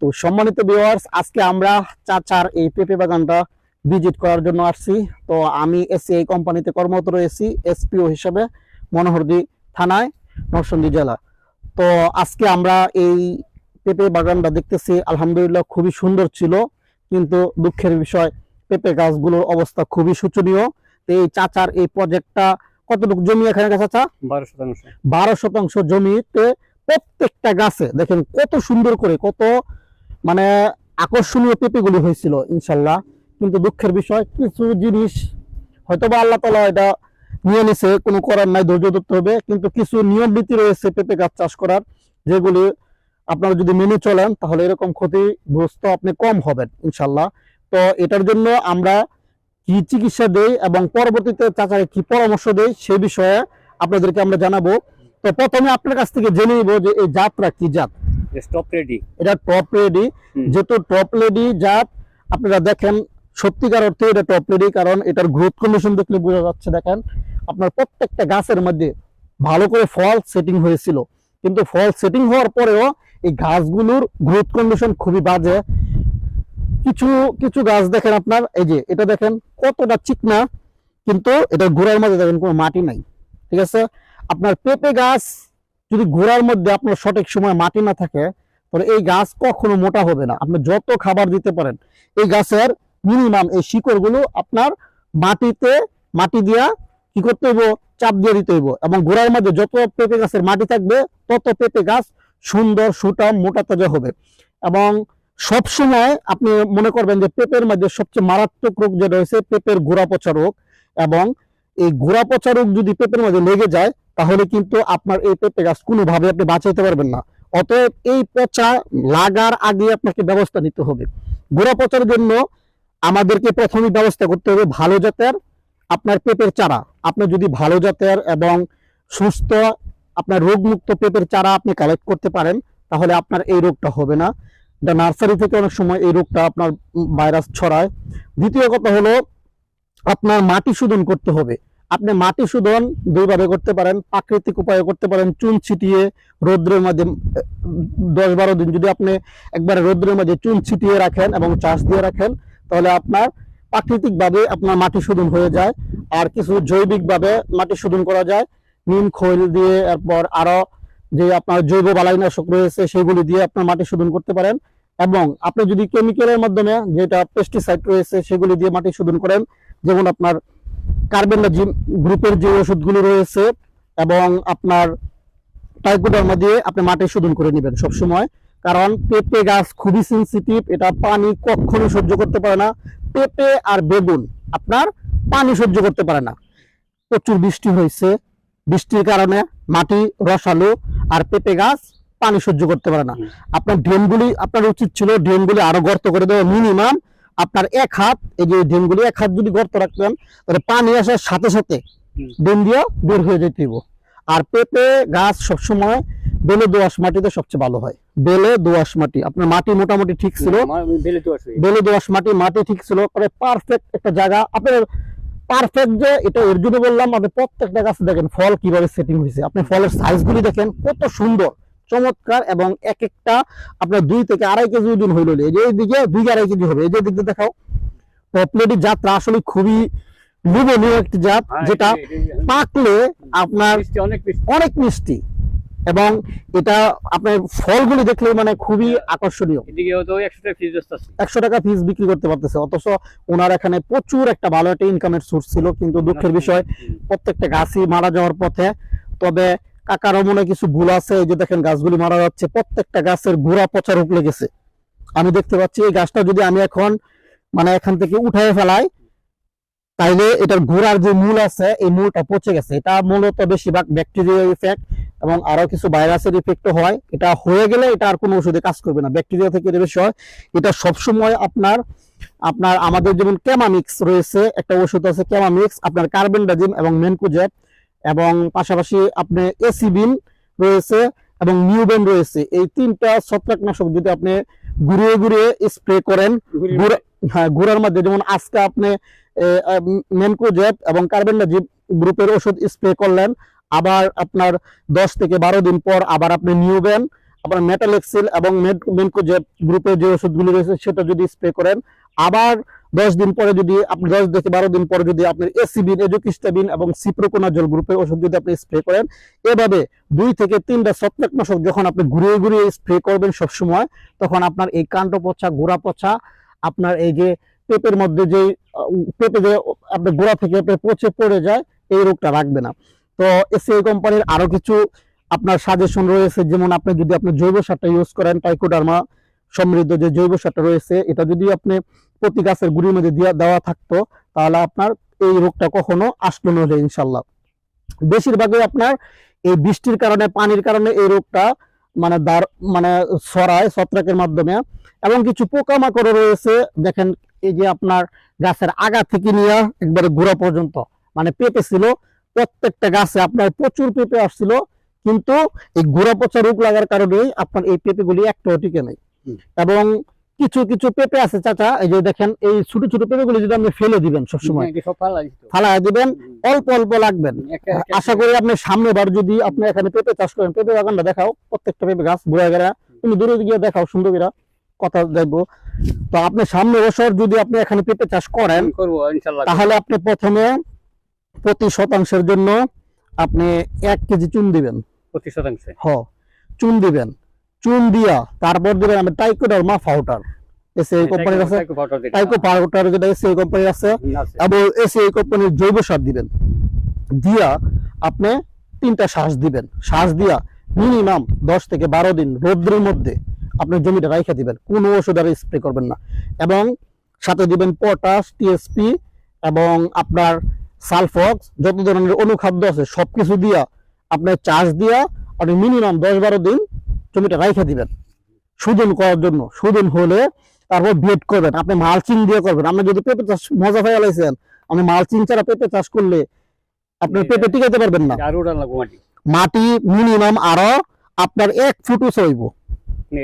তো সম্মানিত ভিউয়ার্স আজকে আমরা চাচার এই পেঁপে বাগানটা ভিজিট করার জন্য আসছি। তো আমি এসি এই কোম্পানিতে কর্মরত রয়েছি এসপিও হিসেবে মনোহরদি থানায় নরসিংদী জেলা। তো আজকে আমরা এই পেঁপে বাগানটা দেখতেছি আলহামদুলিল্লাহ খুবই সুন্দর ছিল কিন্তু দুঃখের বিষয় পেঁপে গাছগুলোর অবস্থা খুবই শোচনীয়। তো এই চাচার এই প্রজেক্টটা কতটুকু জমি এখানে চাচা? বারো শতাংশ। বারো শতাংশ জমিতে প্রত্যেকটা গাছে দেখেন কত সুন্দর করে কত মানে আকর্ষণীয় পেঁপেগুলি হয়েছিল, ইনশাল্লাহ। কিন্তু দুঃখের বিষয়, কিছু জিনিস হয়তো বা আল্লাহ তালা এটা নিয়ে নিছে, কোনো করার নাই, ধৈর্য ধরতে হবে। কিন্তু কিছু নিয়ম নীতি রয়েছে পেঁপে গাছ চাষ করার, যেগুলি আপনারা যদি মেনে চলেন, তাহলে এরকম ক্ষতিগ্রস্ত আপনি কম হবেন, ইনশাল্লাহ। তো এটার জন্য আমরা কি চিকিৎসা দেই এবং পরবর্তীতে চাচাকে কি পরামর্শ দেই, সে বিষয়ে আপনাদেরকে আমরা জানাব। তো প্রথমে আপনার কাছ থেকে জেনে নিব যে এই জাতটা কি জাত। রেডি এটা টপ রেডি যেহেতু টপ রেডি জাত আপনারা দেখেন সত্যিকার অর্থে এটা টপ রেডি কারণ এটার গ্রোথ কন্ডিশন দেখলে বোঝা যাচ্ছে দেখেন আপনার প্রত্যেকটা গাছের মধ্যে ভালো করে ফল সেটিং হয়েছিল। কিন্তু ফল সেটিং হওয়ার পরেও এই গাছগুলোর গ্রোথ কন্ডিশন খুবই বাজে। কিছু কিছু গাছ দেখেন আপনার এই যে এটা দেখেন কতটা চিকনা কিন্তু এটা গোড়ার মধ্যে দেখেন কোনো মাটি নাই। ঠিক আছে? আপনার পেঁপে গাছ যদি গোড়ার মধ্যে আপনার সঠিক সময় মাটি না থাকে, তাহলে এই গাছ কখনো মোটা হবে না। আপনি যত খাবার দিতে পারেন, এই গাছের মিনিমাম এই শিকড়গুলো আপনার মাটিতে, মাটি দিয়া কি করতে হইব? চাপ দিয়ে দিতে হইব। এবং গোড়ার মধ্যে যত পেঁপে গাছের মাটি থাকবে, তত পেঁপে গাছ সুন্দর, সুটাম, মোটা তাজা হবে। এবং সব সময় আপনি মনে করবেন যে পেঁপের মধ্যে সবচেয়ে মারাত্মক রোগ যেটা হয়েছে, পেঁপের গোড়া পচা রোগ। এবং এই গোড়া পচা রোগ যদি পেঁপের মধ্যে লেগে যায় তাহলে কিন্তু আপনার এই পেঁপে গাছ কোনোভাবে আপনি বাঁচাইতে পারবেন না। অতএব এই পচা লাগার আগে আপনাকে ব্যবস্থা নিতে হবে। গোড়া পচার জন্য আমাদেরকে প্রথমে ব্যবস্থা করতে হবে ভালো জাতের আপনার পেঁপের চারা। আপনি যদি ভালো জাতের এবং সুস্থ আপনার রোগমুক্ত পেঁপের চারা আপনি কালেক্ট করতে পারেন, তাহলে আপনার এই রোগটা হবে না। এটা নার্সারি থেকে অনেক সময় এই রোগটা আপনার ভাইরাস ছড়ায়। দ্বিতীয় কথা হলো, আপনার মাটি শোধন করতে হবে। আপনি মাটি শোধন দুইভাবে করতে পারেন, প্রাকৃতিক উপায়ে করতে পারেন, চুন ছিটিয়ে রৌদ্রের মাঝে দশ বারো দিন যদি আপনি একবারে রৌদ্রের মাঝে চুন ছিটিয়ে রাখেন এবং চাষ দিয়ে রাখেন, তাহলে আপনার প্রাকৃতিকভাবে আপনার মাটি শোধন হয়ে যায়। আর কিছু জৈবিকভাবে মাটি শোধন করা যায়, নিম, খৈল দিয়ে, এরপর আরও যে আপনার জৈব বালাইনাশক রয়েছে সেগুলি দিয়ে আপনার মাটি শোধন করতে পারেন। এবং আপনি যদি কেমিক্যালের মাধ্যমে যেটা পেস্টিসাইড রয়েছে সেগুলি দিয়ে মাটি শোধন করেন, যেমন আপনার কার্বেন্ডাজিম গ্রুপের যে ওষুধগুলো রয়েছে এবং আপনার টাইকোডার্মা দিয়ে আপনি মাটি শোধন করে নেবেন সব সময় কারণ পেঁপে গাছ খুবই সেন্সিটিভ এটা পানি কখনো সহ্য করতে পারে না। পেঁপে আর বেগুন আপনার পানি সহ্য করতে পারে না। প্রচুর বৃষ্টি হয়েছে। বৃষ্টির কারণে মাটি রসালো আর পেঁপে গাছ পানি সহ্য করতে পারে না। আপনার ড্রেনগুলি, আপনার উচিত ছিল ড্রেনগুলি আরও গর্ত করে দেওয়া মিনিমাম আপনার এক হাত এই যে ড্রেনগুলি এক হাত যদি গর্ত রাখতেন তাহলে পানি আসার সাথে সাথে। ড্রেন দিয়ে বের হয়ে যেতেইব আর পেঁপে গাছ সবসময় বেলে দোআঁশ মাটিতে সবচেয়ে ভালো হয়। বেলে দোআঁশ মাটি। আপনার মাটি মোটামুটি ঠিক ছিল। বেলে দোআঁশ মাটি মাটি ঠিক ছিল। পরে পারফেক্ট একটা জায়গা। আপনার পারফেক্ট যে এটা এর জন্য বললাম আপনি প্রত্যেকটা গাছ দেখেন ফল কীভাবে সেটিং হয়েছে। আপনি ফলের সাইজগুলি দেখেন কত সুন্দর। চমৎকার এবং এক একটা আপনার দুই থেকে আড়াই কেজি ওজন হইল এইদিকে দুই আড়াই কেজি হবে। এই যে দিকটা দেখাও। পপলেটি যাত্রা আসলে খুবই লোভনীয় একটি জাত হ্যাঁ, যেটা পাকলে আপনার অনেক মিষ্টি। এবং এটা আপনার ফলগুলি দেখলে মানে খুবই আকর্ষণীয়। টাকা ফিজ একশো টাকা ফিস বিক্রি করতে পারতেছে। অথচ ওনার এখানে প্রচুর একটা ভালো একটা ইনকামের সোর্স ছিল কিন্তু দুঃখের বিষয় প্রত্যেকটা গাছই মারা যাওয়ার পথে। তবে কাকারও মনে কিছু ভুল আছে, এই যে দেখেন গাছগুলি মারা যাচ্ছে, প্রত্যেকটা গাছের গোড়া পচা রোগ লেগেছে। আমি দেখতে পাচ্ছি, এই গাছটা যদি আমি এখন মানে এখান থেকে উঠায় ফেলাই, তাইলে এটার গোড়ার যে মূল আছে, এই মূলটা পচে গেছে। এটা মূলত বেশিরভাগ ব্যাকটেরিয়া ইফেক্ট এবং আরও কিছু ভাইরাসের ইফেক্টও হয়। এটা হয়ে গেলে এটা আর কোনো ওষুধে কাজ করবে না। ব্যাকটেরিয়া থেকে বেশি হয়। এটা সবসময় আপনার আপনার আমাদের যেমন ক্যামামিক্স রয়েছে, একটা ওষুধ আছে ক্যামামিক্স আপনার কার্বেন্ডাজিম এবং মেনকুজেট এবং পাশাপাশি আপনি এসিবিন রয়েছে এবং নিউবেন রয়েছে। এই তিনটা ছত্রাকনাশক যদি আপনি ঘুরিয়ে ঘুরিয়ে স্প্রে করেন হ্যাঁ গুড়ার মধ্যে যেমন আজকে আপনি মেনকোজেট এবং কার্বেন্ডাজিম গ্রুপের ওষুধ স্প্রে করলেন আবার আপনার দশ থেকে বারো দিন পর আবার আপনি নিউবেন আপনার মেটালেক্সিল এবং মেনকো যে গ্রুপের যে ওষুধগুলি রয়েছে সেটা যদি স্প্রে করেন আবার দশ দিন পরে যদি আপনি দশ থেকে বারো দিন পরে যদি আপনার এসিবিন, এজোকিস্টাবিন এবং সিপ্রোকোনাজল গ্রুপের ওষুধ যদি আপনি স্প্রে করেন, এভাবে দুই থেকে তিনটা ছত্রাকনাশক যখন আপনি ঘুরিয়ে ঘুরিয়ে স্প্রে করবেন সবসময়, তখন আপনার এই কাণ্ড পচা গোড়া পচা আপনার এই যে পেঁপের মধ্যে যে পেঁপে যে আপনার গোড়া থেকে আপনার পচে পড়ে যায়, এই রোগটা রাখবে না। তো এসিআই কোম্পানির আরও কিছু আপনার সাজেশন রয়েছে, যেমন আপনি যদি আপনি জৈব সারটা ইউজ করেন টাইকোডার্মা সমৃদ্ধ যে জৈব সারটা রয়েছে, এটা যদি আপনি প্রতি গাছের গুড়ির মধ্যে দিয়া দেওয়া থাকতো, তাহলে আপনার এই রোগটা কখনো আসলো না হলে ইনশাল্লাহ বেশিরভাগই আপনার এই বৃষ্টির কারণে, পানির কারণে এই রোগটা মানে দার মানে ছড়ায় ছত্রাকের মাধ্যমে এবং কিছু পোকামাকড় রয়েছে, দেখেন এই যে আপনার গাছের আগা থেকে নিয়ে একবারে গোড়া পর্যন্ত মানে পেঁপে ছিল, প্রত্যেকটা গাছে আপনার প্রচুর পেঁপে আসছিল, কিন্তু এই গোড়া পচা রোগ লাগার কারণে আপনার এই পেঁপেগুলি একটাও টিকে নেই। এবং কিছু কিছু পেঁপে আছে চাচা এই যে দেখেন এই ছোট ছোট পেঁপেগুলি যদি আপনি ফেলে দিবেন সবসময় দিত ফালায় দিবেন অল্প অল্প লাগবেন। আশা করি আপনি সামনে বার যদি আপনি এখানে পেঁপে চাষ করেন পেঁপে বাগানটা দেখাও প্রত্যেকটা পেঁপে গাছ বুড়া গেরা তুমি দূরে গিয়ে দেখাও সুন্দর কথা দেখব তো আপনি সামনে বছর যদি আপনি এখানে পেঁপে চাষ করেন তাহলে আপনি প্রথমে প্রতি শতাংশের জন্য আপনি এক কেজি চুন দিবেন। প্রতি শতাংশে। হ চুন দিবেন। চুন দিয়া তারপর দিবেন আমি টাইকোডার্মা কোম্পানির আছে। টাইকো powder যেটা। টাইকো ফাউটার যেটা এসে এই কোম্পানির আছে। এবং কোম্পানির জৈব সার দিবেন। দিয়া আপনি তিনটা শ্বাস দিবেন। শ্বাস দিয়া মিনিমাম দশ থেকে বারো দিন রোদ্রের মধ্যে আপনি জমিটা রাইখা দিবেন। কোনো ওষুধ আর স্প্রে করবেন না। এবং সাথে দিবেন পটাশ টিএসপি এবং আপনার সালফক্স যত ধরনের অনুখাদ্য আছে সবকিছু দিয়া আপনার চার্জ দিয়া আপনি মিনিমাম দশ বারো দিন জমিটা রাইখা দিবেন। শোধন করার জন্য। শোধন হলে তারপর বেড করবেন। আপনি মালচিং দিয়ে করবেন। আপনি যদি পেঁপে চাষ মজা পাই লাইছেন আপনি মালচিং ছাড়া পেঁপে চাষ করলে আপনার পেঁপে টিকাইতে পারবেন না। মাটি। মিনিমাম আরও আপনার এক ফুট উঁচু হইব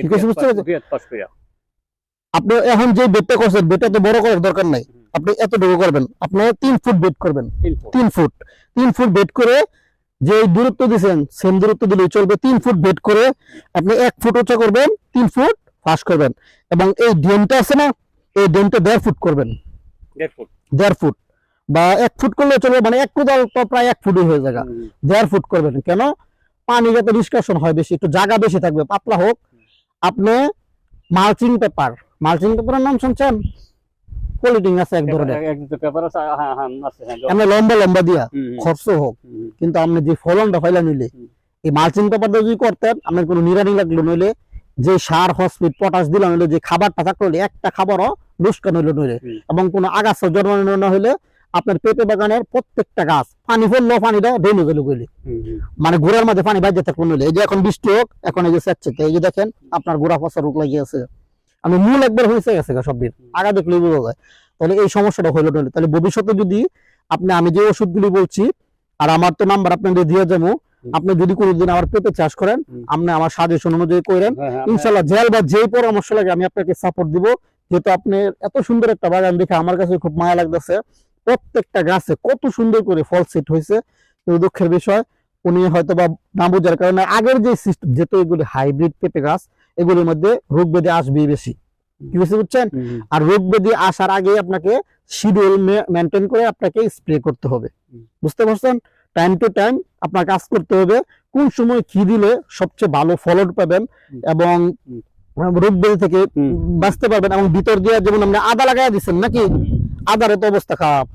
ঠিক আছে, বুঝতে পেরেছ? দুই হাত পাঁচ কইরা। আপনি এখন যে বেডটা করছেন বেডটা তো বড় করার দরকার নাই। আপনি এতটুকু করবেন। আপনি তিন ফুট বেড করবেন। তিন ফুট। তিন ফুট। তিন ফুট বেড করে যে দূরত্ব দিয়েছেন সেম দূরত্ব দিলে চলবে। তিন ফুট বেড করে আপনি এক ফুট উঁচা করবেন তিন ফুট ফাঁস করবেন। এবং এই ড্রেনটা আছে না এই ড্রেনটা দেড় ফুট করবেন। দেড় ফুট। বা এক ফুট করলে চলবে মানে এক কোদাল তো প্রায় এক ফুটই হয়ে যাবে। দেড় ফুট করবেন। কেন? পানি যাতে নিষ্কাশন হয় বেশি একটু জায়গা বেশি থাকবে পাতলা হোক। আপনি মালচিং পেপার মালচিং পেপারের নাম শুনছেন? পলিটিং আছে এক ধরনের। হ্যাঁ হ্যাঁ হ্যাঁ আমরা লম্বা লম্বা দিয়া খরচ হোক। কিন্তু আপনি যে ফলনটা ফাইলা নিলে এই মালচিং পেপারটা যদি করতেন আপনার কোনো নিরানি লাগল নইলে যে সার হসপিট পটাশ দিলাম যে খাবারটা থাকল একটা খাবারও লুস্কান হইল নইলে এবং কোনো আগাছা জন্মানো না হইলে আপনার পেঁপে বাগানের প্রত্যেকটা গাছ পানি ফেলল পানিটা ডেনে গেল। গেলে। মানে গোড়ার মধ্যে পানি বাজে থাকল নইলে এই যে এখন বৃষ্টি হোক এখন এই যে স্যাচ্ছে এই যে দেখেন আপনার গোড়া পচা রোগ লাগিয়েছে আমি মূল একবার হয়েছে গেছে সবজির আগা দেখলে বোঝা যায়। তাহলে এই সমস্যাটা হইল নইলে। তাহলে ভবিষ্যতে যদি আপনি আমি যে ওষুধগুলি বলছি আর আমার তো নাম্বার আপনাদের দিয়ে যাব। আপনি যদি কোনোদিন আমার পেঁপে চাষ করেন আপনি আমার সাজেশন অনুযায়ী করেন। হ্যাঁ, হ্যাঁ, ইনশাল্লাহ জেল বা যেই পরামর্শ লাগে আমি আপনাকে সাপোর্ট দিব। যেহেতু আপনি এত সুন্দর একটা বাগান দেখে আমার কাছে খুব মায়া লাগতেছে। প্রত্যেকটা গাছে কত সুন্দর করে ফল সেট হয়েছে দুঃখের বিষয় উনি হয়তো বা না বোঝার কারণে আগের যে সিস্টেম যেহেতু এগুলি হাইব্রিড পেঁপে গাছ এগুলির মধ্যে রোগ ব্যাধি আসবেই বেশি। কি বুঝতে বুঝছেন। আর রোগ ব্যাধি আসার আগে আপনাকে শিডিউল মেনটেন করে আপনাকে স্প্রে করতে হবে। বুঝতে পারছেন? টাইম টু টাইম আপনার কাজ করতে হবে। কোন সময় কি দিলে সবচেয়ে ভালো ফলন পাবেন এবং রোগ ব্যাধি থেকে বাঁচতে পারবেন এবং ভিতর দিয়ে যেমন আপনি আদা লাগাই দিচ্ছেন নাকি? আদারে তো অবস্থা খারাপ।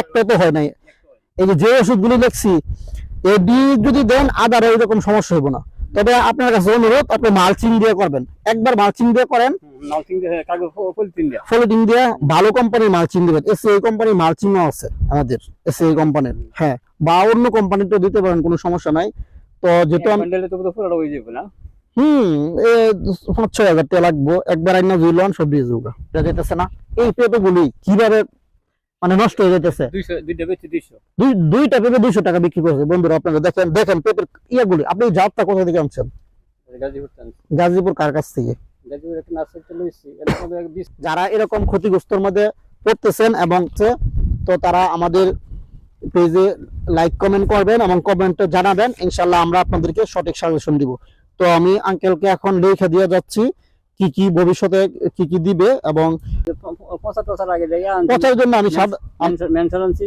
একটা তো হয় নাই। এই যে যে ওষুধগুলি দেখছি এডি যদি দেন আদারে এরকম সমস্যা হইব না। তবে আপনার কাছে অনুরোধ আপনি মালচিং দিয়ে করবেন। একবার মালচিং দিয়ে করেন। হ্যাঁ, পলিথিন দিয়ে। ভালো কোম্পানির মালচিং দিবেন। এসিআই কোম্পানির মালচিংও আছে আমাদের এসিআই কোম্পানির হ্যাঁ বা অন্য কোম্পানিতে দিতে পারেন কোনো সমস্যা নাই। তো যেহেতু হয়ে? হুম এ পাঁচ ছয় হাজার টাকা লাগবো। একবার আইনা জুইলন সব দিয়ে যাব যেতেছে না। এই পেঁপে গুলি কীভাবে মানে নষ্ট হয়ে দুইশো, দুইটা। পেঁপে দুইশো। টাকা বিক্রি করেছে। বন্ধুরা আপনারা দেখেন দেখেন পেঁপের ইয়াগুলি। আপনি জাতটা কোথা থেকে আনছেন? গাজীপুর কার কাছ থেকে? যারা এরকম ক্ষতিগ্রস্তর মধ্যে পড়তেছেন এবং তো তারা আমাদের পেজে লাইক কমেন্ট করবেন এবং কমেন্টে জানাবেন। ইনশাল্লাহ আমরা আপনাদেরকে সঠিক সাজেশন দিব। তো আমি আঙ্কেলকে এখন লেখা দিয়ে যাচ্ছি। কি কি ভবিষ্যতে কি কি দিবে এবং পচার জন্য আমি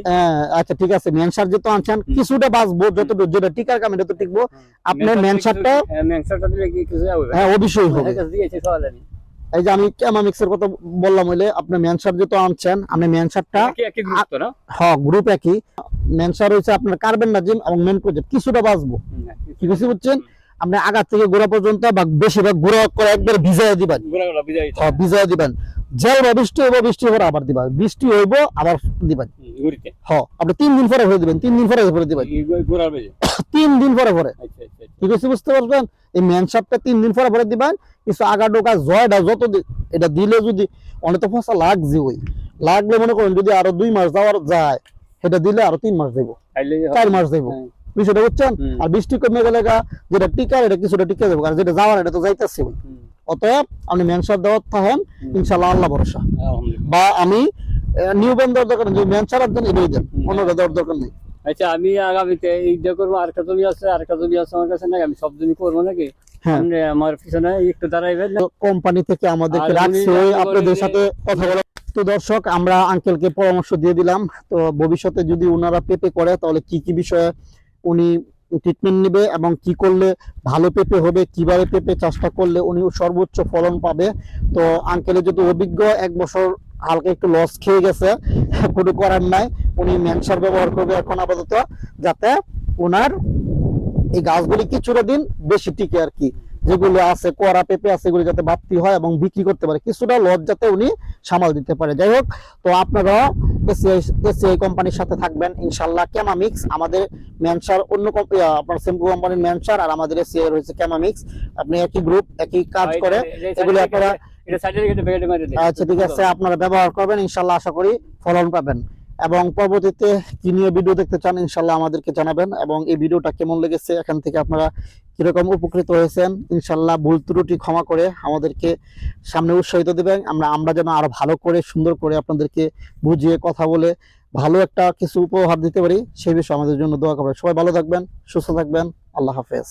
হ্যাঁ, আচ্ছা ঠিক আছে মেনসার যেহেতু আনছেন কিছুটা বাঁচবো যতটুকু যেটা টিকার কামে এটা তো টিকবো আপনার মেনসারটা কি কিছু হ্যাঁ অবশ্যই হবে। এই যে আমি ক্যামামিক্সের কথা বললাম হইলে আপনি মেনসার যেহেতু আনছেন আপনি মেনসারটা হ্যাঁ গ্রুপ একই। মেনসার হচ্ছে আপনার কার্বেন নাজিম এবং মেন প্রজেক্ট কিছুটা বাঁচবো। কি বুঝতে পারছেন? আপনি আগা থেকে গোড়া পর্যন্ত বা বেশিরভাগ গোড়া করে একবার ভিজাই দিবেন হ্যাঁ ভিজাই দিবেন। জল বা বৃষ্টি হইব বৃষ্টি আবার দিবেন বৃষ্টি হইব আবার দিবেন। হ্যাঁ আপনি তিন দিন পরে ভরে দিবেন তিন দিন পরে ভরে দিবেন। তিন দিন পরে ভরে। ঠিক আছে বুঝতে পারবেন? এই তিন দিন পরে ভরে দিবেন কিছু আগা ডোকা জয়টা যত এটা দিলে যদি অনেক তো ফসা লাগছে ওই। লাগলে মনে করেন যদি আরও দুই মাস যাওয়ার যায় সেটা দিলে আরও তিন মাস দেবো চার মাস দেবো। বিষয়টা বুঝছেন? আর বৃষ্টি কমে গেলে যেটা টিকা এটা কিছুটা টিকা দেবো আর যেটা যাওয়ার এটা তো যাইতেছে। অতএব আপনি ম্যানসার দেওয়ার থাকেন ইনশাল্লাহ আল্লাহ ভরসা। বা আমি নিউ ব্যান্ড দেওয়ার দরকার নেই দেন এটাই দেন হুম। অন্যটা দেওয়ার দরকার নেই। আচ্ছা আমি আগামীতে এইটা করব জমি আছে জমি আছে আমার কাছে নাকি আমি সব জমি করব নাকি? হ্যাঁ। আমার পিছনে একটু দাঁড়াইবেন। কোম্পানি থেকে আমাদেরকে আর রাখছে আপনাদের সাথে কথা বলা তো দর্শক আমরা আঙ্কেলকে পরামর্শ দিয়ে দিলাম। তো ভবিষ্যতে যদি ওনারা পেপে করে তাহলে কি কি বিষয়ে উনি ট্রিটমেন্ট নেবে এবং কি করলে ভালো পেপে হবে, কীভাবে পেপে চাষটা করলে উনি সর্বোচ্চ ফলন পাবে। তো আঙ্কেলের যেহেতু অভিজ্ঞ, এক বছর হালকা একটু লস খেয়ে গেছে, কোনো করার নাই, উনি ম্যানসার ব্যবহার করবে এখন আপাতত, যাতে ওনার এই গাছগুলি কিছুটা দিন বেশি টিকে আর কি। যেগুলো আছে, কড়া পেঁপে আছে, এগুলো যাতে বাড়তি হয় এবং বিক্রি করতে পারে, কিছুটা লস যাতে উনি সামাল দিতে পারে। যাই হোক, তো আপনারা কোম্পানির সাথে থাকবেন। ইনশাল্লাহ ক্যামামিক্স আমাদের ম্যানসার অন্য আপনার শ্যাম্পু কোম্পানির ম্যানসার আর আমাদের এসিআই রয়েছে ক্যামামিক্স আপনি একই গ্রুপ একই কাজ করে এগুলি আপনারা। আচ্ছা ঠিক আছে আপনারা ব্যবহার করবেন। ইনশাল্লাহ আশা করি ফলন পাবেন। এবং পরবর্তীতে কি নিয়ে ভিডিও দেখতে চান ইনশাল্লাহ আমাদেরকে জানাবেন। এবং এই ভিডিওটা কেমন লেগেছে, এখান থেকে আপনারা কীরকম উপকৃত হয়েছেন ইনশাল্লাহ ভুল ত্রুটি ক্ষমা করে আমাদেরকে সামনে উৎসাহিত দেবেন। আমরা আমরা যেন আরও ভালো করে, সুন্দর করে আপনাদেরকে বুঝিয়ে কথা বলে ভালো একটা কিছু উপহার দিতে পারি, সেই বিষয়ে আমাদের জন্য দোয়া করবেন। সবাই ভালো থাকবেন, সুস্থ থাকবেন। আল্লাহ হাফেজ।